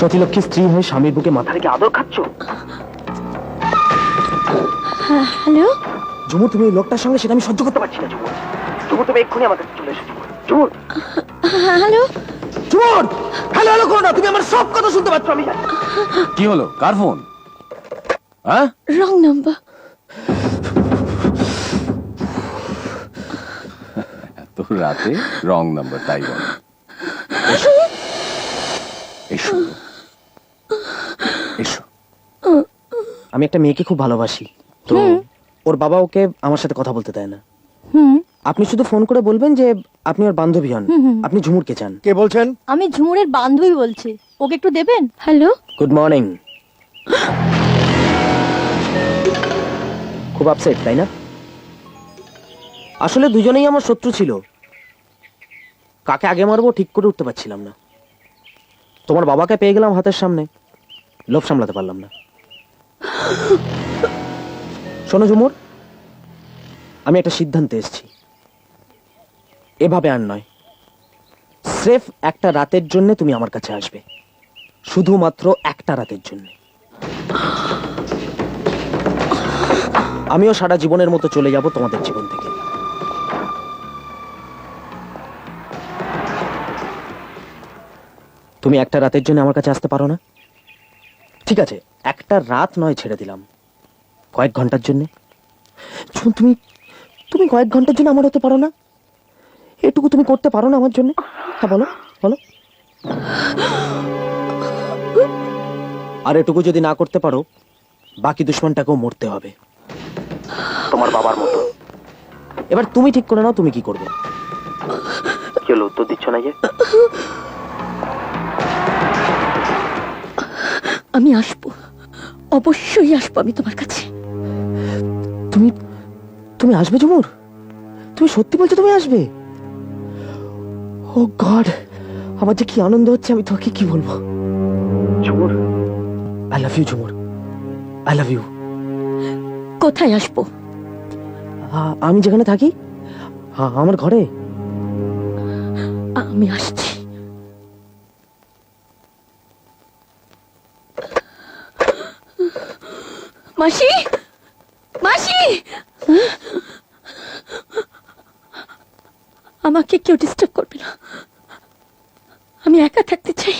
সতীলক্ষ্মী স্ত্রী হয়ে স্বামীর বুকে মাথা রেখে আদর খাচ্ছ? হ্যালো? ঝুমুর তুমি লোকটার সঙ্গে সেটা আমি সহ্য করতে পারছি না ঝুমুর। ঝুমুর তুমি এক্ষুনি আমার কাছে চলে এসো Jhumur. Jhumur! Hello? Jhumur! Hello hello করো না তুমি আমার সব কথা শুনতে পাচ্ছ আমি কি হলো? কার ফোন? হ্যাঁ? Wrong number. তো রাতে রং নাম্বার তাই বল এসো এসো এসো। আমি একটা মেয়েকে খুব ভালোবাসি তো ওর বাবা ওকে আমার সাথে কথা বলতে দেয় না। হুম। আপনি শুধু ফোন করে বলবেন যে আপনি ওর বান্ধবী হন আপনি ঝুমুরকে চান। কে বলছেন? আমি ঝুমুরের বান্ধবী বলছি। ওকে একটু দেবেন? হ্যালো? গুড মর্নিং খুব আপসেট তাই না? আসলে দুজনেই আমার শত্রু ছিল। কাকে আগে মারবো ঠিক করে উঠতে পারছিলাম না। তোমার বাবাকে পেয়ে গেলাম হাতের সামনে। লোভ সামলাতে পারলাম না। শোনো ঝুমুর, আমি একটা সিদ্ধান্তে এসেছি। এভাবে আর নয়। স্রেফ একটা রাতের জন্য তুমি আমার কাছে আসবে। শুধুমাত্র একটা রাতের জন্য। আমিও সারা জীবনের মতো চলে যাব তোমাদের জীবন থেকে। তুমি একটা রাতের জন্য আমার কাছে আসতে পারো না? ঠিক আছে একটা রাত নয় ছেড়ে দিলাম। কয়েক ঘণ্টার জন্য। তুমি তুমি কয়েক ঘণ্টার জন্য আমার হতে পারো না? এটুকু তুমি করতে পারো না আমার জন্য? হ্যাঁ বলো বলো। আর এটুকু যদি না করতে পারো বাকি দুশ্মনটাকেও মরতে হবে। তোমার বাবার মতো। এবার তুমি ঠিক করে নাও তুমি কি করবে। হলো উত্তর দিচ্ছ না যে। আমি আসব। অবশ্যই আসব আমি তোমার কাছে। তুমি তুমি আসবে ঝুমুর তুমি সত্যি বলছো তুমি আসবে? ও গড আমার যে কি আনন্দ হচ্ছে আমি তোমাকে কি বলব? Jhumur I love you Jhumur I love you কোথায় আসব? আমি যেখানে থাকি আমার ঘরে। আমি আসছি। মাসি? মাসি! আমাকে কেউ ডিস্টার্ব করবে না। আমি একা থাকতে চাই।